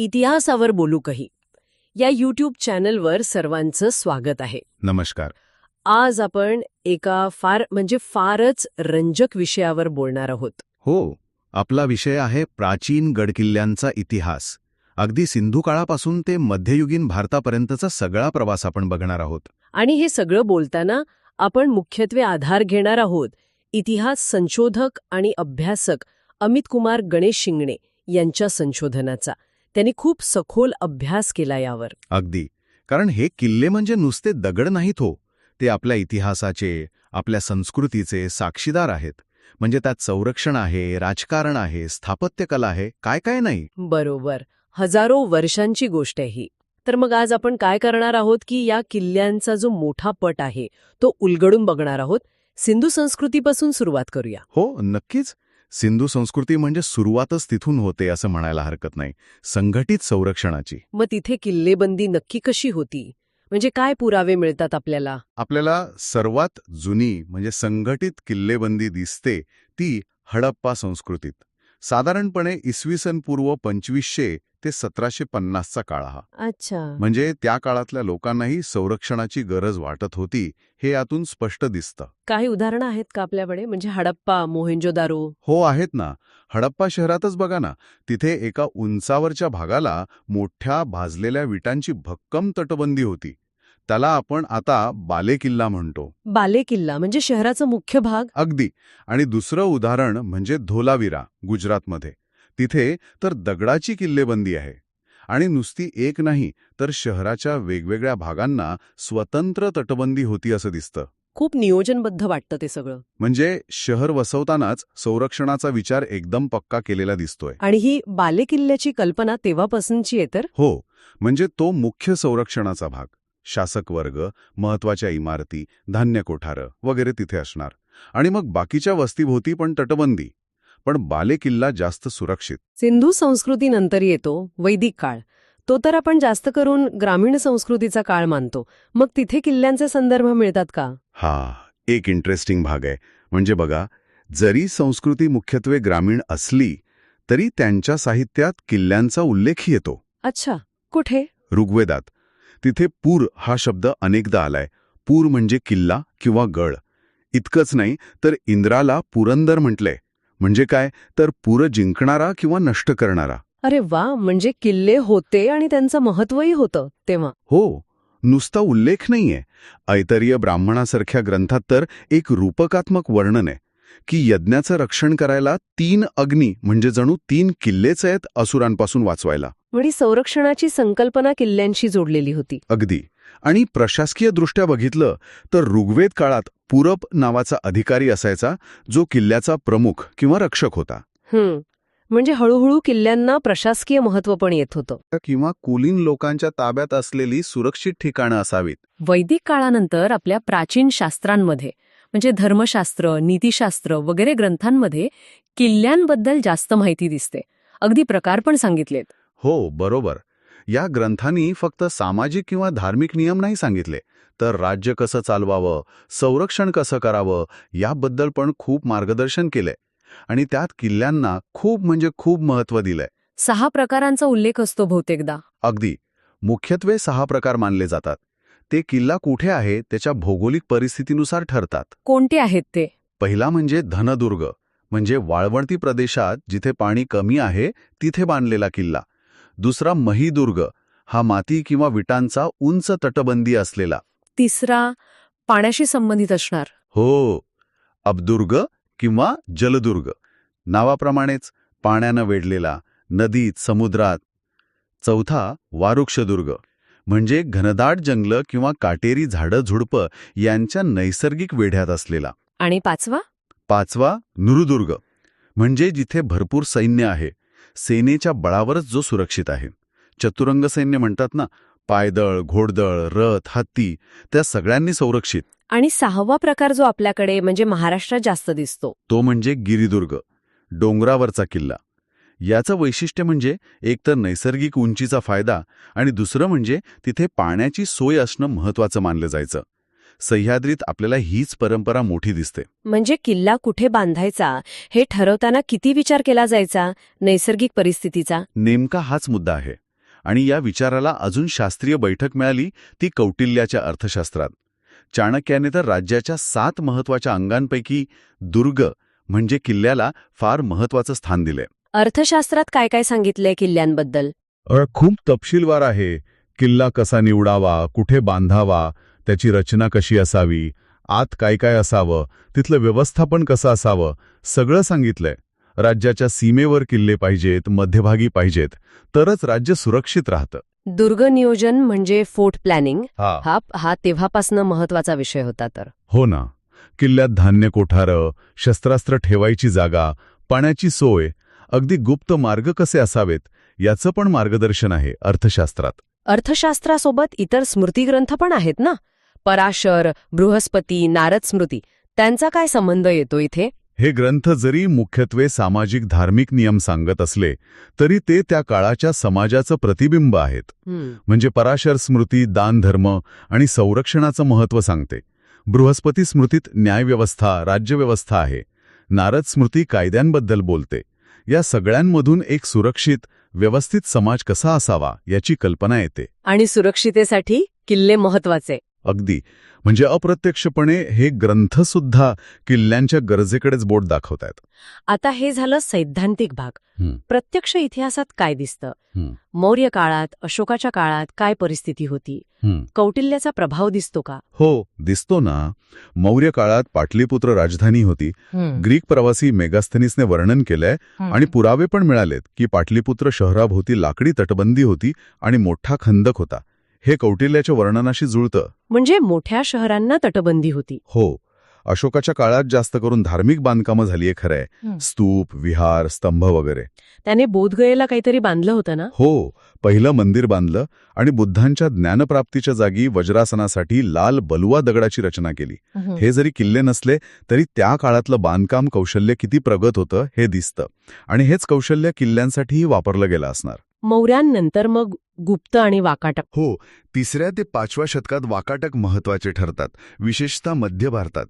इतिहासावर बोलू कही या यूट्यूब चॅनलवर सर्वांचं स्वागत आहे. नमस्कार. आज आपण एका फार म्हणजे फारच रंजक विषयावर बोलणार आहोत. हो आपला विषय आहे प्राचीन गडकिल्ल्यांचा इतिहास. अगदी सिंधू काळापासून ते मध्ययुगीन भारतापर्यंतचा सगळा प्रवास आपण बघणार आहोत. आणि हे सगळं बोलताना आपण मुख्यत्वे आधार घेणार आहोत इतिहास संशोधक आणि अभ्यासक अमित कुमार गणेश शिंगणे यांच्या संशोधनाचा. त्यांनी खूप सखोल अभ्यास केला यावर. अगदी. कारण हे किल्ले म्हणजे नुसते दगड नाहीत हो. ते आपल्या इतिहासाचे आपल्या संस्कृतीचे साक्षीदार आहेत. म्हणजे त्यात संरक्षण आहे राजकारण आहे स्थापत्यकला आहे काय काय नाही. बरोबर. हजारो वर्षांची गोष्ट आहे ही. तर मग आज आपण काय करणार आहोत की या किल्ल्यांचा जो मोठा पट आहे तो उलगडून बघणार आहोत. सिंधू संस्कृतीपासून सुरुवात करूया. हो नक्कीच. सिंधू संस्कृती म्हणजे सुरुवातच तिथून होते असं म्हणायला हरकत नाही. संघटित संरक्षणाची. मग तिथे किल्लेबंदी नक्की कशी होती? म्हणजे काय पुरावे मिळतात आपल्याला? आपल्याला सर्वात जुनी म्हणजे संघटित किल्लेबंदी दिसते ती हडप्पा संस्कृतीत. साधारणपणे इसवी सन पूर्व पंचवीसशे ते सतराशे पन्नासचा काळ हा. अच्छा. म्हणजे त्या काळातल्या लोकांनाही संरक्षणाची गरज वाटत होती हे यातून स्पष्ट दिसतं. काही उदाहरणं आहेत का आपल्याकडे? म्हणजे हडप्पा मोहेंजोदारो हो आहेत ना. हडप्पा शहरातच बघा ना. तिथे एका उंचावरच्या भागाला मोठ्या भाजलेल्या विटांची भक्कम तटबंदी होती. त्याला आपण आता बालेकिल्ला म्हणतो. बाले किल्ला म्हणजे शहराचा मुख्य भाग? अगदी. आणि दुसरं उदाहरण म्हणजे धोलावीरा गुजरातमध्ये. तिथे तर दगडाची किल्लेबंदी आहे. आणि नुसती एक नाही तर शहराच्या वेगवेगळ्या भागांना स्वतंत्र तटबंदी होती असं दिसतं. खूप नियोजनबद्ध वाटतं ते सगळं. म्हणजे शहर वसवतानाच संरक्षणाचा विचार एकदम पक्का केलेला दिसतोय. आणि ही बाले किल्ल्याची कल्पना तेव्हापासूनची आहे तर? हो. म्हणजे तो मुख्य संरक्षणाचा भाग. शासक वर्ग महत्त्वाच्या इमारती धान्य कोठारं वगैरे तिथे असणार. आणि मग बाकीच्या वस्तीभोवती पण तटबंदी. पण बालेकिल्ला जास्त सुरक्षित. सिंधू संस्कृतीनंतर येतो वैदिक काळ. तो तर आपण जास्त करून ग्रामीण संस्कृतीचा काळ मानतो. मग तिथे किल्ल्यांचे संदर्भ मिळतात का? हा एक इंटरेस्टिंग भाग आहे. म्हणजे बघा जरी संस्कृती मुख्यत्वे ग्रामीण असली तरी त्यांच्या साहित्यात किल्ल्यांचा उल्लेख येतो. अच्छा कुठे? ऋग्वेदात. तिथे पूर हा शब्द अनेकदा आलाय. पूर म्हणजे किल्ला किंवा गळ इतकंच नाही तर इंद्राला पुरंदर म्हटलंय. म्हणजे काय? तर पूर जिंकणारा किंवा नष्ट करणारा. अरे वा म्हणजे किल्ले होते आणि त्यांचं महत्वही होतं तेव्हा. हो नुसता उल्लेख नाहीये. ऐतरीय ब्राह्मणासारख्या ग्रंथात तर एक रूपकात्मक वर्णन आहे की यज्ञाचं रक्षण करायला तीन अग्नी म्हणजे जणू तीन किल्लेच आहेत असुरांपासून वाचवायला. म्हणजे संरक्षणाची संकल्पना किल्ल्यांशी जोडलेली होती. अगदी. आणि प्रशासकीय दृष्ट्या बघितलं तर ऋग्वेद काळात पुरप नावाचा अधिकारी असायचा जो किल्ल्याचा प्रमुख किंवा रक्षक होता. हम्म म्हणजे हळूहळू किल्ल्यांना प्रशासकीय महत्त्व पण येत होतं. किंवा कुलीन लोकांच्या ताब्यात असलेली सुरक्षित ठिकाणं असावीत. वैदिक काळानंतर आपल्या प्राचीन शास्त्रांमध्ये म्हणजे धर्मशास्त्र नीतिशास्त्र वगैरे ग्रंथांमध्ये किल्ल्यांबद्दल जास्त माहिती दिसते. अगदी प्रकार पण सांगितलेत. हो बरोबर. या ग्रंथांनी फक्त सामाजिक किंवा धार्मिक नियम नाही सांगितले तर राज्य कसं चालवावं संरक्षण कसं करावं याबद्दल पण खूप मार्गदर्शन केलंय आणि त्यात किल्ल्यांना खूप म्हणजे खूप महत्त्व दिलंय. सहा प्रकारांचा उल्लेख असतो बहुतेकदा. अगदी. मुख्यत्वे सहा प्रकार मानले जातात. ते किल्ला कुठे आहे त्याच्या भौगोलिक परिस्थितीनुसार ठरतात. कोणते आहेत ते? पहिला म्हणजे धनदुर्ग म्हणजे वाळवंटी प्रदेशात जिथे पाणी कमी आहे तिथे बांधलेला किल्ला. दुसरा महिदुर्ग हा माती किंवा विटांचा उंच तटबंदी असलेला. तिसरा पाण्याशी संबंधित असणार. हो. अबदुर्ग किंवा जलदुर्ग. नावाप्रमाणेच पाण्यानं वेढलेला नदीत समुद्रात. चौथा वारुक्षदुर्ग. म्हणजे घनदाट जंगलं किंवा काटेरी झाडं झुडपं यांच्या नैसर्गिक वेढ्यात असलेला. आणि पाचवा? पाचवा नुरुदुर्ग म्हणजे जिथे भरपूर सैन्य आहे. सेनेच्या बळावरच जो सुरक्षित आहे. चतुरंग सैन्य म्हणतात ना पायदळ घोडदळ रथ हत्ती त्या सगळ्यांनी संरक्षित. आणि सहावा प्रकार जो आपल्याकडे म्हणजे महाराष्ट्रात जास्त दिसतो. तो म्हणजे गिरिदुर्ग डोंगरावरचा किल्ला. याचं वैशिष्ट्य म्हणजे एकतर नैसर्गिक उंचीचा फायदा आणि दुसरं म्हणजे तिथे पाण्याची सोय असणं महत्वाचं मानलं जायचं. सह्याद्रीत आपल्याला हीच परंपरा मोठी दिसते. म्हणजे किल्ला कुठे बांधायचा? हे ठरवताना किती विचार केला जायचा? नैसर्गिक परिस्थितीचा? नेमका हाच मुद्दा आहे. आणि या विचाराला अजून शास्त्रीय बैठक मिळाली ती कौटिल्याच्या अर्थशास्त्रात. चाणक्याने तर राज्याच्या सात महत्त्वाच्या अंगांपैकी दुर्ग म्हणजे किल्ल्याला फार महत्वाचं स्थान दिलंय अर्थशास्त्रात काय काय सांगितलंय किल्ल्यांबद्दल? अ, खूप तपशीलवार आहे. किल्ला कसा निवडावा कुठे बांधावा त्याची रचना कशी असावी? आत काय काय असावं? तिथलं व्यवस्थापन कसं असावं? सगळं सांगितलंय. राज्याच्या सीमेवर किल्ले पाहिजेत मध्यभागी पाहिजेत तरच राज्य सुरक्षित राहतं. दुर्ग नियोजन म्हणजे फोर्ट प्लॅनिंग. हा. हा तेव्हापासनं महत्त्वाचा विषय होता तर. हो ना. किल्ल्यात धान्य कोठारं शस्त्रास्त्र ठेवायची जागा पाण्याची सोय अगदी गुप्त मार्ग कसे असावेत याचं पण मार्गदर्शन आहे अर्थशास्त्रात. अर्थशास्त्रासोबत इतर स्मृतिग्रंथ पण आहेत ना? पराशर बृहस्पती नारद स्मृती. त्यांचा काय संबंध येतो इथे? हे ग्रंथ जरी मुख्यत्वे सामाजिक धार्मिक नियम सांगत असले तरी ते त्या काळाच्या समाजाचं प्रतिबिंब आहेत. म्हणजे पराशर स्मृती दानधर्म आणि संरक्षणाचं महत्त्व सांगते. बृहस्पती स्मृतीत न्यायव्यवस्था राज्यव्यवस्था आहे. नारद स्मृती कायद्यांबद्दल बोलते. या सगळ्यांमधून एक सुरक्षित व्यवस्थित समाज कसा असावा याची कल्पना येते. आणि सुरक्षितेसाठी किल्ले महत्त्वाचे अगदी. म्हणजे अप्रत्यक्षपणे हे ग्रंथसुद्धा किल्ल्यांच्या गरजेकडेच बोट दाखवतायत आता हे झालं सैद्धांतिक भाग. प्रत्यक्ष इतिहासात काय दिसतं. मौर्य काळात अशोकाच्या काळात काय परिस्थिती होती. कौटिल्याचा प्रभाव दिसतो का? हो दिसतो ना. मौर्य काळात पाटलीपुत्र राजधानी होती. ग्रीक प्रवासी मेगास्थनीसने वर्णन केलंय आणि पुरावे पण मिळालेत की पाटलीपुत्र शहराभोवती लाकडी तटबंदी होती आणि मोठा खंदक होता. हे कौटिल्याच्या वर्णनाशी जुळतं. म्हणजे मोठ्या शहरांना तटबंदी होती. हो अशोकाच्या काळात जास्त करून धार्मिक बांधकामं झालीये खरंय. स्तूप विहार स्तंभ वगैरे. त्याने बोधगयेला काहीतरी बांधलं होतं ना? हो पहिलं मंदिर बांधलं आणि बुद्धांच्या ज्ञानप्राप्तीच्या जागी वज्रासनासाठी लाल बलुआ दगडाची रचना केली. हे जरी किल्ले नसले तरी त्या काळातलं बांधकाम कौशल्य किती प्रगत होतं हे दिसतं. आणि हेच कौशल्य किल्ल्यांसाठीही वापरलं गेलं असणार. मौर्यांनंतर मग गुप्त आणि वाकाटक. हो तिसऱ्या ते पाचव्या शतकात वाकाटक महत्त्वाचे ठरतात विशेषतः मध्य भारतात.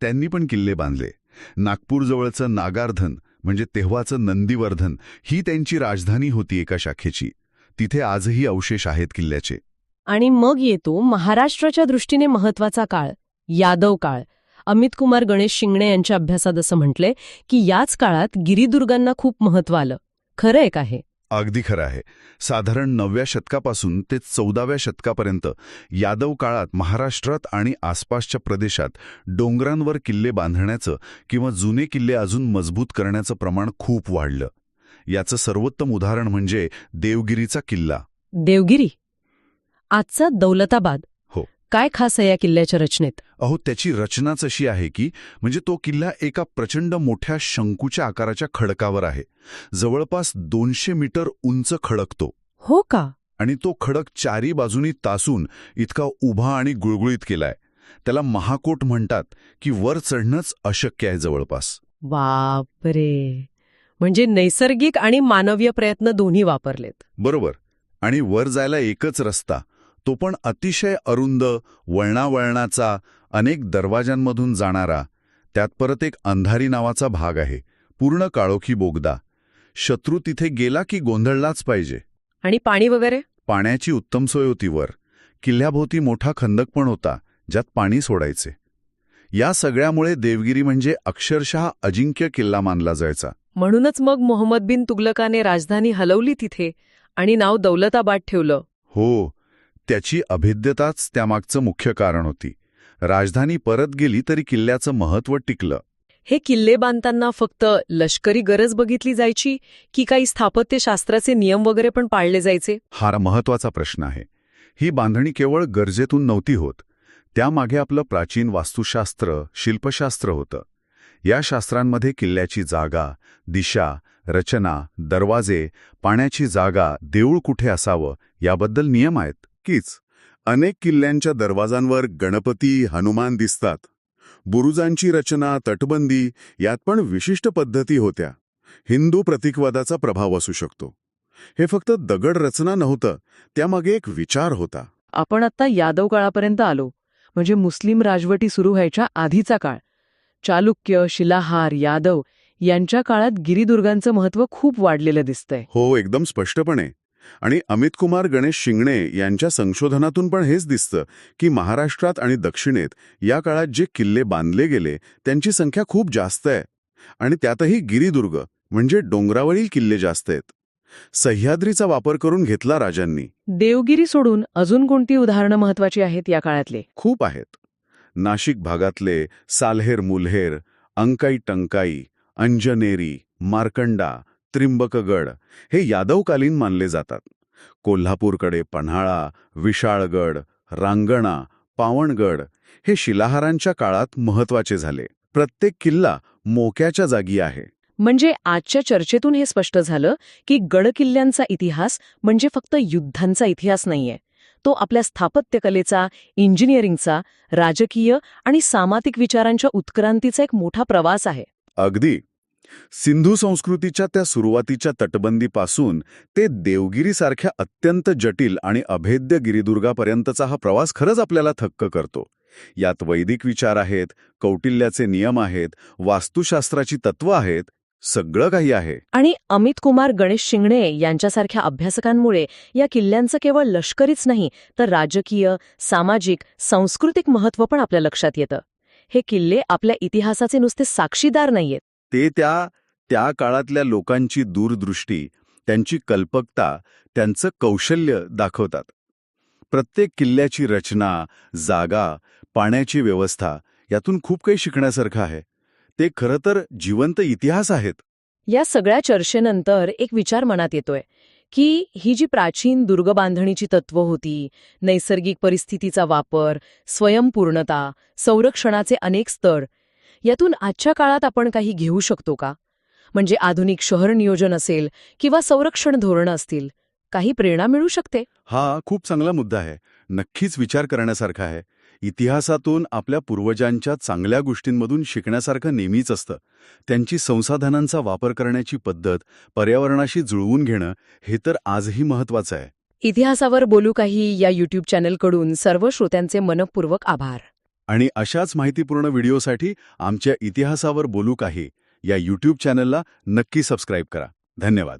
त्यांनी पण किल्ले बांधले. नागपूरजवळचं नागार्धन म्हणजे तेव्हाचं नंदीवर्धन ही त्यांची राजधानी होती एका शाखेची. तिथे आजही अवशेष आहेत किल्ल्याचे. आणि मग येतो महाराष्ट्राच्या दृष्टीने महत्त्वाचा काळ यादव काळ. अमित कुमार गणेश शिंगणे यांच्या अभ्यासात असं म्हटलंय की याच काळात गिरिदुर्गांना खूप महत्त्व आलं. खरं एक आहे अगदी खरं आहे. साधारण नवव्या शतकापासून ते चौदाव्या शतकापर्यंत यादव काळात महाराष्ट्रात आणि आसपासच्या प्रदेशात डोंगरांवर किल्ले बांधण्याचं किंवा जुने किल्ले अजून मजबूत करण्याचं प्रमाण खूप वाढलं. याचं सर्वोत्तम उदाहरण म्हणजे देवगिरीचा किल्ला. देवगिरी? आजचा दौलताबाद. काय खास आहे या किल्ल्याच्या रचनेत? अहो त्याची रचनाच अशी आहे की म्हणजे तो किल्ला एका प्रचंड मोठ्या शंकूच्या आकाराच्या खडकावर आहे. जवळपास दोनशे मीटर उंच खडकतो हो का? आणि तो खडक चारी बाजूनी तासून इतका उभा आणि गुळगुळीत केलाय. त्याला महाकोट म्हणतात की वर चढणंच अशक्य आहे जवळपास. बापरे! म्हणजे नैसर्गिक आणि मानवीय प्रयत्न दोन्ही वापरलेत. बरोबर. आणि वर जायला एकच रस्ता. तो पण अतिशय अरुंद वळणावळणाचा अनेक दरवाजांमधून जाणारा त्यात परत एक अंधारी नावाचा भाग आहे पूर्ण काळोखी बोगदा. शत्रू तिथे गेला की गोंधळलाच पाहिजे. आणि पाणी वगैरे? पाण्याची उत्तम सोय होती वर. किल्ल्याभोवती मोठा खंदक पण होता ज्यात पाणी सोडायचे. या सगळ्यामुळे देवगिरी म्हणजे अक्षरशः अजिंक्य किल्ला मानला जायचा. म्हणूनच मग मोहम्मद बिन तुगलकाने राजधानी हलवली तिथे आणि नाव दौलताबाद ठेवलं. हो त्याची अभेद्यताच त्यामागचं मुख्य कारण होती. राजधानी परत गेली तरी किल्ल्याचं महत्त्व टिकलं. हे किल्ले बांधताना फक्त लष्करी गरज बघितली जायची की काही स्थापत्यशास्त्राचे नियम वगैरे पण पाळले जायचे? हा महत्त्वाचा प्रश्न आहे. ही बांधणी केवळ गरजेतून नव्हती होत. त्यामागे आपलं प्राचीन वास्तुशास्त्र शिल्पशास्त्र होतं. या शास्त्रांमध्ये किल्ल्याची जागा दिशा रचना दरवाजे पाण्याची जागा देऊळ कुठे असावं याबद्दल नियम आहेत. कीच अनेक किल्ल्यांच्या दरवाजांवर गणपती हनुमान दिसतात. बुरुजांची रचना तटबंदी यात पण विशिष्ट पद्धती होत्या. हिंदू प्रतीकवादाचा प्रभाव असू शकतो. हे फक्त दगड रचना नव्हतं त्यामागे एक विचार होता. आपण आता यादव काळापर्यंत आलो म्हणजे मुस्लिम राजवटी सुरू व्हायच्या आधीचा काळ. चालुक्य शिलाहार यादव यांच्या काळात गिरिदुर्गांचं महत्त्व खूप वाढलेलं दिसतंय. हो एकदम स्पष्टपणे. आणि अमित कुमार गणेश शिंगणे यांच्या संशोधनातून पण हेच दिसतं की महाराष्ट्रात आणि दक्षिणेत या काळात जे किल्ले बांधले गेले त्यांची संख्या खूप जास्त आहे. आणि त्यातही गिरिदुर्ग म्हणजे डोंगरावरील किल्ले जास्त आहेत. सह्याद्रीचा वापर करून घेतला राजांनी. देवगिरी सोडून अजून कोणती उदाहरणं महत्वाची आहेत या काळातले? खूप आहेत. नाशिक भागातले साल्हेर मुल्हेर अंकाई टंकाई अंजनेरी मार्कंडा त्रिंबकगड हे यादवकालीन मानले जातात. कोल्हापूरकडे पन्हाळा विशाळगड रांगणा पावणगड हे शिलाहारांच्या काळात महत्त्वाचे झाले. प्रत्येक किल्ला मोक्याच्या जागी आहे. म्हणजे आजच्या चर्चेतून हे स्पष्ट झालं की गडकिल्ल्यांचा इतिहास म्हणजे फक्त युद्धांचा इतिहास नाहीये. तो आपल्या स्थापत्यकलेचा इंजिनिअरिंगचा राजकीय आणि सामाजिक विचारांच्या उत्क्रांतीचा एक मोठा प्रवास आहे. अगदी. सिंधू संस्कृतीच्या त्या सुरुवातीच्या तटबंदीपासून ते देवगिरीसारख्या अत्यंत जटिल आणि अभेद्य गिरिदुर्गापर्यंतचा हा प्रवास खरंच आपल्याला थक्क करतो. यात वैदिक विचार आहेत कौटिल्याचे नियम आहेत वास्तुशास्त्राची तत्व आहेत सगळं काही आहे. आणि अमित कुमार गणेश शिंगणे यांच्यासारख्या अभ्यासकांमुळे या किल्ल्यांचं केवळ लष्करीच नाही तर राजकीय सामाजिक सांस्कृतिक महत्त्व पण आपल्या लक्षात येतं. हे किल्ले आपल्या इतिहासाचे नुसते साक्षीदार नाहीयेत. ते त्या त्या काळातल्या लोकांची दूरदृष्टी त्यांची कल्पकता त्यांचं कौशल्य दाखवतात. प्रत्येक किल्ल्याची रचना जागा पाण्याची व्यवस्था यातून खूप काही शिकण्यासारखं आहे. ते खरं तर जिवंत इतिहास आहेत. या सगळ्या चर्चेनंतर एक विचार मनात येतोय की ही जी प्राचीन दुर्गबांधणीची तत्व होती नैसर्गिक परिस्थितीचा वापर स्वयंपूर्णता संरक्षणाचे अनेक स्तर यातून आजच्या काळात आपण काही घेऊ शकतो का? म्हणजे आधुनिक शहर नियोजन असेल किंवा संरक्षण धोरणं असतील काही प्रेरणा मिळू शकते? हा खूप चांगला मुद्दा आहे. नक्कीच विचार करण्यासारखा आहे. इतिहासातून आपल्या पूर्वजांच्या चांगल्या गोष्टींमधून शिकण्यासारखं नेहमीच असतं. त्यांची संसाधनांचा वापर करण्याची पद्धत पर्यावरणाशी जुळवून घेणं हे तर आजही महत्वाचं आहे. इतिहासावर बोलू काही या युट्यूब चॅनलकडून सर्व श्रोत्यांचे मनपूर्वक आभार. आणि अशाच माहितीपूर्ण व्हिडिओसाठी आमच्या इतिहासावर बोलू काही या यूट्यूब चॅनलला नक्की सबस्क्राईब करा. धन्यवाद.